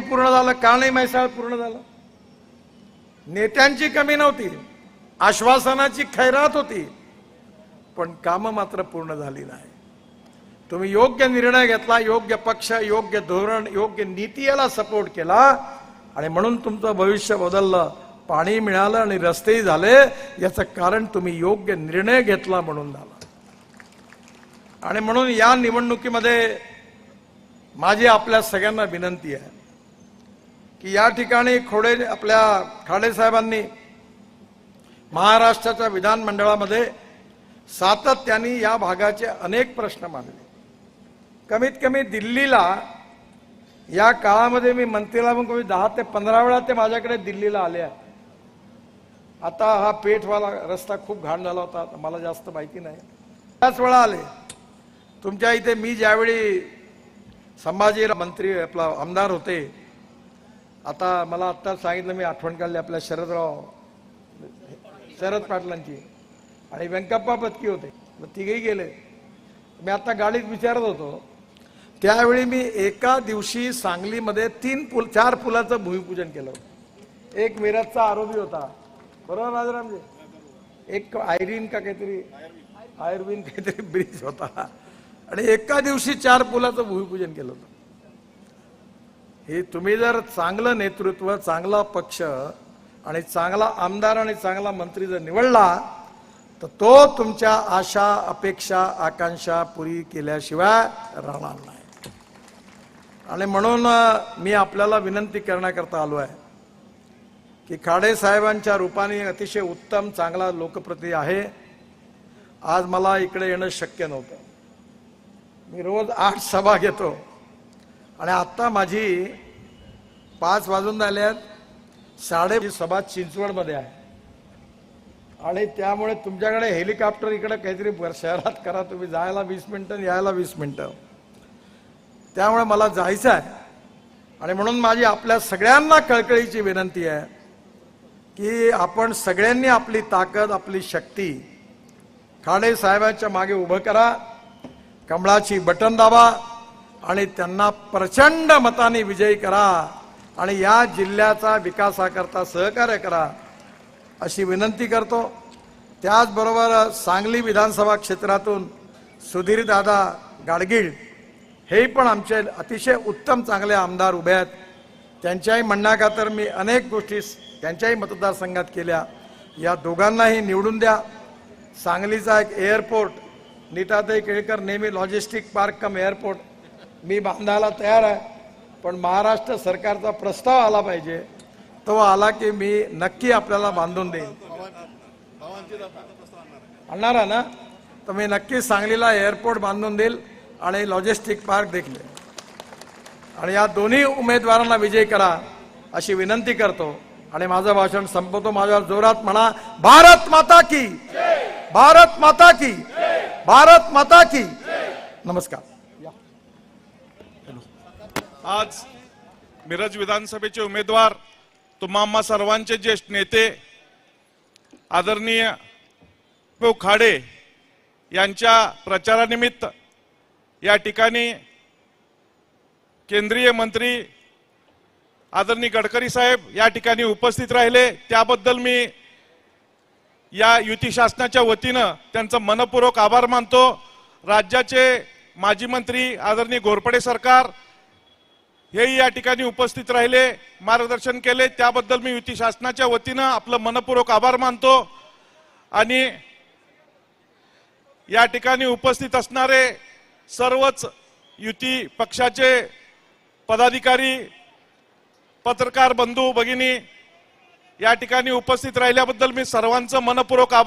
पूर्ण झालं का नाही म्हैसाळ पूर्ण झालं. नेत्यांची कमी नव्हती आश्वासनाची खैरात होती पण कामं मात्र पूर्ण झाली नाही. तुम्ही योग्य निर्णय घेतला योग्य पक्ष योग्य धोरण योग्य नीती याला सपोर्ट केला आणि म्हणून तुमचं भविष्य बदललं पाणी मिळालं आणि रस्तेही झाले याचं कारण तुम्ही योग्य निर्णय घेतला म्हणून झाला. आणि म्हणून या निवडणुकीमध्ये माझी आपल्या सगळ्यांना विनंती आहे की या ठिकाणी खोडे आपल्या खाडे साहेबांनी महाराष्ट्राच्या विधानमंडळामध्ये सातत्याने या भागाचे अनेक प्रश्न मांडले. कमीत कमी दिल्लीला या काळामध्ये मी मंत्रीला मग कमी दहा ते पंधरा वेळा ते माझ्याकडे दिल्लीला आले आहे. आता हा पेठवाला रस्ता खूप घाण झाला होता मला जास्त माहिती नाही. त्याच वेळा आले. तुमच्या इथे मी ज्यावेळी संभाजी मंत्री आपला आमदार होते आता मला आत्ताच सांगितलं मी आठवण काढली आपल्या शरदराव शरद पाटलांची. आणि व्यंकप्पा पत्की होते. मग तिघेही गेले. मी आता गाडीत विचारत होतो त्यावेळी मी एका दिवशी सांगलीमध्ये तीन पुल चार पुलाचं भूमिपूजन केलं होतं. एक मिरजचा आरोपी होता. बरोबर राजारामजी? एक आयरीन का काहीतरी आयुर्वीन काहीतरी ब्रिज होता. आणि एका दिवशी चार पुलाचं भूमिपूजन केलं होतं. हे तुम्ही जर चांगलं नेतृत्व चांगला पक्ष आणि चांगला आमदार आणि चांगला मंत्री जर निवडला तर तो तुमच्या आशा अपेक्षा आकांक्षा पुरी केल्याशिवाय राहणार नाही. आणि म्हणून मी आपल्याला विनंती करण्याकरता आलो आहे की खाडे साहेबांच्या रूपाने अतिशय उत्तम चांगला लोकप्रतिनिधी आहे. आज मला इकडे येणं शक्य नव्हतं. मी रोज आठ सभा घेतो. आणि आत्ता माझी पाच वाजून झाल्यात आहेत. साडे सभा चिंचवडमध्ये आहे. आणि त्यामुळे तुमच्याकडे हेलिकॉप्टर इकडे काहीतरी शहरात करा तुम्ही जायला वीस मिनटं यायला वीस मिनटं. त्यामुळे मला जायचं आहे. आणि म्हणून माझी आपल्या सगळ्यांना कळकळीची विनंती आहे की आपण सगळ्यांनी आपली ताकद आपली शक्ती खाडे साहेबांच्या मागे उभं करा. कमळाची बटन दाबा. आणि त्यांना प्रचंड मताने विजयी करा आणि या जिल्ह्याचा विकासाकरता सहकार्य करा अशी विनंती करतो. त्याचबरोबर सांगली विधानसभा क्षेत्रातून सुधीर दादा गाडगीळ हे पण आमचे अतिशय उत्तम चांगले आमदार उभे आहेत. त्यांच्याही म्हणण्याखातर मी अनेक गोष्टी त्यांच्याही मतदारसंघात केल्या. या दोघांनाही निवडून द्या. सांगलीचा एक एअरपोर्ट नीताताई केळकर नेहमी लॉजिस्टिक पार्क कम एअरपोर्ट मी बांधायला तयार आहे पण महाराष्ट्र सरकारचा प्रस्ताव आला पाहिजे. तो आला की मी नक्की आपल्याला बांधून देईन. आणणार आहे ना? तर मी नक्की सांगलीला एअरपोर्ट बांधून देईल आणि लॉजिस्टिक पार्क देखील. आणि या दोन्ही उमेदवारांना विजयी करा अशी विनंती करतो. आणि माझं भाषण संपवतो. माझ्या जोरात म्हणा भारत माता की भारत माता की भारत माता की नमस्कार. आज मिरज विधानसभेचे उमेदवार तुम्हा सर्वांचे ज्येष्ठ नेते आदरणीय खाडे यांच्या प्रचारानिमित्त या ठिकाणी केंद्रीय मंत्री आदरणीय गडकरी साहेब या ठिकाणी उपस्थित राहिले. त्याबद्दल मी या युती शासनाच्या वतीनं त्यांचं मनपूर्वक आभार मानतो. राज्याचे माजी मंत्री आदरणीय घोरपडे सरकार हेही या ठिकाणी उपस्थित राहिले मार्गदर्शन केले. त्याबद्दल मी युती शासनाच्या वतीनं आपलं मनपूर्वक आभार मानतो. आणि या ठिकाणी उपस्थित असणारे सर्वच युती पक्षाचे पदाधिकारी पत्रकार बंधू भगिनी या ठिकाणी उपस्थित राहिल्याबद्दल मी सर्वांचं मनपूर्वक आभार